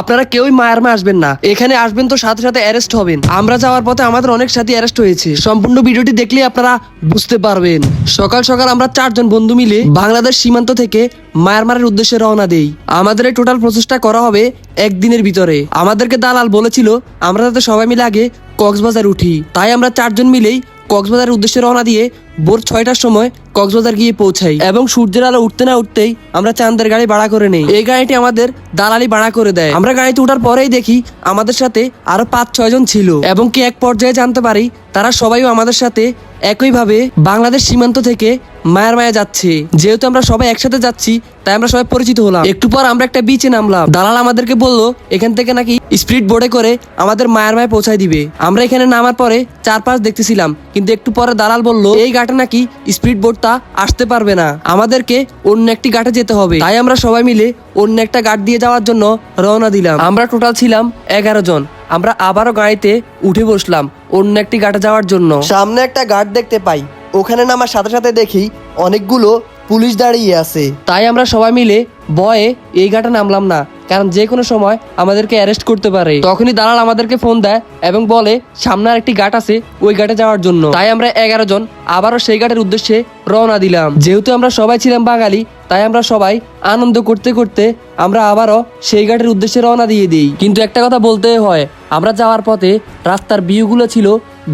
আপনারা কেউই মায়ারমা আসবেন না। এখানে আসবেন তো সাথে সাথে অ্যারেস্ট হবেন। আমরা যাওয়ার পথে আমাদের অনেক সাথী অ্যারেস্ট হয়েছে। সম্পূর্ণ ভিডিওটি দেখলে আপনারা বুঝতে পারবেন। সকাল সকাল আমরা চারজন বন্ধু মিলে বাংলাদেশ সীমান্ত থেকে মায়ারমারের উদ্দেশ্যে রওনা দেই। আমাদের এই টোটাল প্রচেষ্টা করা হবে একদিনের ভিতরে। আমাদেরকে দালাল বলেছিল, আমরা যাতে সবাই মিলে আগে কক্সবাজার উঠি। তাই আমরা চারজন মিলেই কক্সবাজারের উদ্দেশ্যে রওনা দিয়ে ভোর ছয়টার সময় কক্সবাজার গিয়ে পৌঁছাই। এবং সূর্যের আলো উঠতে না উঠতেই আমরা চাঁদের গাড়ি ভাড়া করে নেই। এই গাড়িটি আমাদের দালালি ভাড়া করে দেয়। আমরা গাড়িতে উঠার পরেই দেখি আমাদের সাথে আরও পাঁচ ছয় জন ছিল। এবং কি এক পর্যায়ে জানতে পারি, তারা সবাইও আমাদের সাথে একইভাবে বাংলাদেশ সীমান্ত থেকে মায়ার মায়া যাচ্ছে। যেহেতু আমরা সবাই একসাথে যাচ্ছি, তাই আমরা সবাই পরিচিত হলাম। একটু পর আমরা একটা বিচে নামলাম। দালাল আমাদেরকে বলল, এখান থেকে নাকি স্পিড বোর্ডে করে আমাদের মায়ার মায় পৌঁছায় দিবে। আমরা এখানে নামার পরে চারপাশ দেখতেছিলাম। কিন্তু একটু পরে দালাল বলল, এই ঘাটে নাকি স্পিড বোটটা আসতে পারবে না। আমাদেরকে অন্য একটি ঘাটে যেতে হবে। তাই আমরা সবাই মিলে অন্য একটা ঘাট দিয়ে যাওয়ার জন্য রওনা দিলাম। আমরা টোটাল ছিলাম এগারো জন। আমরা আবারও গাড়িতে উঠে বসলাম অন্য একটি ঘাটে যাওয়ার জন্য। সামনে একটা গার্ড দেখতে পাই। ওখানে নামার সাথে সাথে দেখি অনেকগুলো পুলিশ দাঁড়িয়ে আছে। তাই আমরা সবাই মিলে ভয়ে এই ঘাটে নামলাম না, কারণ যে কোনো সময় আমাদেরকে অ্যারেস্ট করতে পারে। তখনই দালাল আমাদেরকে ফোন দেয় এবং বলে, সামনে একটি ঘাট আছে ওই ঘাটে যাওয়ার জন্য। তাই আমরা এগারো জন আবারও সেই ঘাটের উদ্দেশ্যে রওনা দিলাম। যেহেতু আমরা সবাই ছিলাম বাঙালি, তাই আমরা সবাই আনন্দ করতে করতে আমরা আবারও সেই ঘাটের উদ্দেশ্যে রওনা দিয়ে দিই। কিন্তু একটা কথা বলতে হয়, আমরা যাওয়ার পথে রাস্তার ভিউগুলো ছিল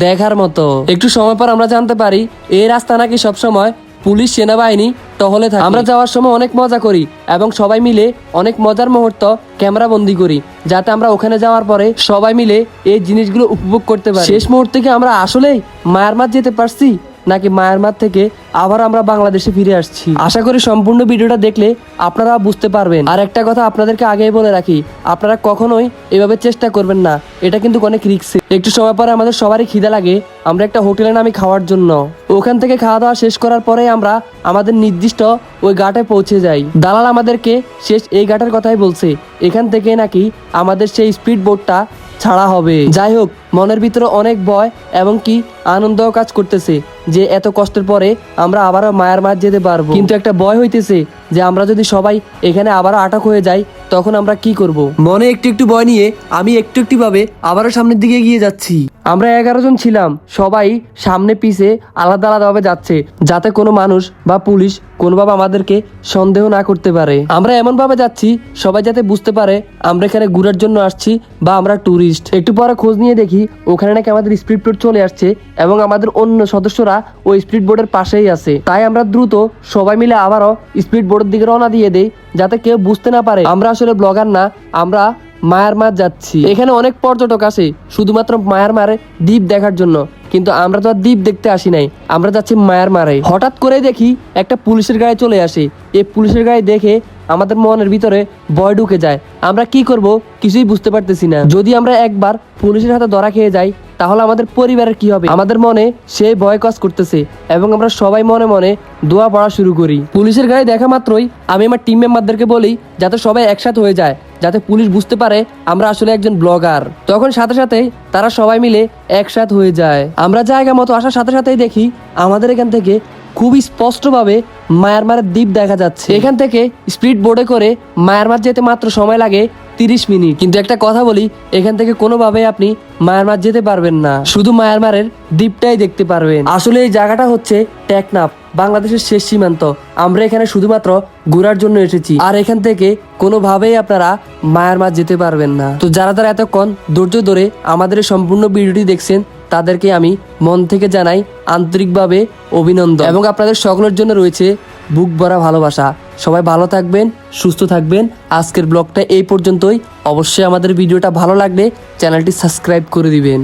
দেখার মতো। একটু সময় পর আমরা জানতে পারি, এই রাস্তা নাকি সবসময় পুলিশ, সেনাবাহিনী টহলে থাকি। আমরা যাওয়ার সময় অনেক মজা করি এবং সবাই মিলে অনেক মজার মুহূর্ত ক্যামেরা বন্দি করি যাতে আমরা ওখানে যাওয়ার পরে সবাই মিলে এই জিনিসগুলো উপভোগ করতে পারি। শেষ মুহূর্তে কি আমরা আসলেই মায়ারমার যেতে পারছি? নাকি মায়ারমার থেকে আবার আমরা বাংলাদেশে ফিরে আসছি? আশা করি সম্পূর্ণ ভিডিওটা দেখলে আপনারা বুঝতে পারবেন। আর একটা কথা আপনাদেরকে আগেই বলে রাখি, আপনারা কখনোই এভাবে চেষ্টা করবেন না। এটা কিন্তু অনেক রিক্সে একটু সময় পরে আমাদের সবারই খিদে লাগে, আমরা একটা হোটেলে নামি খাওয়ার জন্য। ওখান থেকে খাওয়া দাওয়া শেষ করার পরে আমরা আমাদের নির্দিষ্ট ওই ঘাটে পৌঁছে যাই। দালাল আমাদেরকে শেষ এই ঘাটের কথাই বলছে। এখান থেকে নাকি আমাদের সেই স্পিড বোটটা ছাড়া হবে। যাই হোক মনের ভিতরে অনেক ভয় এবং কি আনন্দ কাজ করতেছে যে এত কষ্টের পরে আমরা আবারও মায়ার মার যেতে পারব। কিন্তু একটা ভয় হইতেছে যে আমরা যদি সবাই এখানে আবারও আটক হয়ে যাই, তখন আমরা কি করব? মনে একটু একটু ভয় নিয়ে আমি একটু একটুভাবে আবারও সামনের দিকে এগিয়ে যাচ্ছি। আমরা এগারো জন ছিলাম, সবাই সামনে পিছে আলাদা আলাদাভাবে যাচ্ছে, যাতে কোনো মানুষ বা পুলিশ কোনোভাবে আমাদেরকে সন্দেহ না করতে পারে। আমরা এমনভাবে যাচ্ছি, সবাই যাতে বুঝতে পারে আমরা এখানে ঘুরার জন্য আসছি বা আমরা ট্যুরিস্ট একটু পরে খোঁজ নিয়ে দেখি ওখানে নাকি আমাদের স্পিড বোট চলে আসছে এবং আমাদের অন্য সদস্যরা ওই স্পিড বোর্ডের পাশেই আছে। তাই আমরা দ্রুত সবাই মিলে আবারও স্পিড বোর্ডের দিকে রওনা দিয়ে দেই, যাতে কেউ বুঝতে না পারে। আমরা আসলে ব্লগার না, আমরা মায়ারমার যাচ্ছি। এখানে অনেক পর্যটক আসে শুধুমাত্র মায়ারমারে দ্বীপ দেখার জন্য। কিন্তু আমরা তো আর দ্বীপ দেখতে আসি নাই, আমরা যাচ্ছি মায়ারমারে হঠাৎ করে দেখি একটা পুলিশের গায়ে চলে আসে। এই পুলিশের গায়ে দেখে আমাদের মনের ভিতরে ভয় ঢুকে যায়। আমরা কি করব কিছুই বুঝতে পারতেছি না। যদি আমরা একবার পুলিশের হাতে ধরা খেয়ে যাই তাহলে আমাদের পরিবারের কি হবে? আমাদের মনে সেই ভয় কাজ করতেছে এবং আমরা সবাই মনে মনে দোয়া পড়া শুরু করি। পুলিশের গাড়ি দেখা মাত্রই আমি আমার টিম মেম্বারদেরকে বলি যাতে সবাই একসাথে হয়ে যায়, যাতে পুলিশ বুঝতে পারে আমরা আসলে একজন ব্লগার তখন সাথে সাথেই তারা সবাই মিলে একসাথ হয়ে যায়। আমরা জায়গা মতো আসার সাথে সাথেই দেখি আমাদের এখান থেকে খুবই স্পষ্টভাবে মায়ারমারের দ্বীপ দেখা যাচ্ছে। এখান থেকে স্পিড বোর্ডে করে মায়ারমার যেতে মাত্র সময় লাগে তিরিশ মিনিট। কিন্তু একটা কথা বলি, এখান থেকে কোনোভাবে আপনি মায়ারমার যেতে পারবেন না। শুধু মায়ারমারের দ্বীপটাই দেখতে পারবেন। আসলে এই জায়গাটা হচ্ছে টেকনাফ, বাংলাদেশের শেষ সীমান্ত। আমরা এখানে শুধুমাত্র ঘোরার জন্য এসেছি। আর এখান থেকে কোনোভাবেই আপনারা মায়ারমার যেতে পারবেন না। তো যারা তারা এতক্ষণ ধৈর্য ধরে আমাদের সম্পূর্ণ ভিডিওটি দেখছেন, তাদেরকে আমি মন থেকে জানাই আন্তরিকভাবে অভিনন্দন। এবং আপনাদের সকলের জন্য রয়েছে বুক ভরা ভালোবাসা। সবাই ভালো থাকবেন, সুস্থ থাকবেন। আজকের ব্লগটা এই পর্যন্তই। অবশ্যই আমাদের ভিডিওটা ভালো লাগলে চ্যানেলটি সাবস্ক্রাইব করে দিবেন।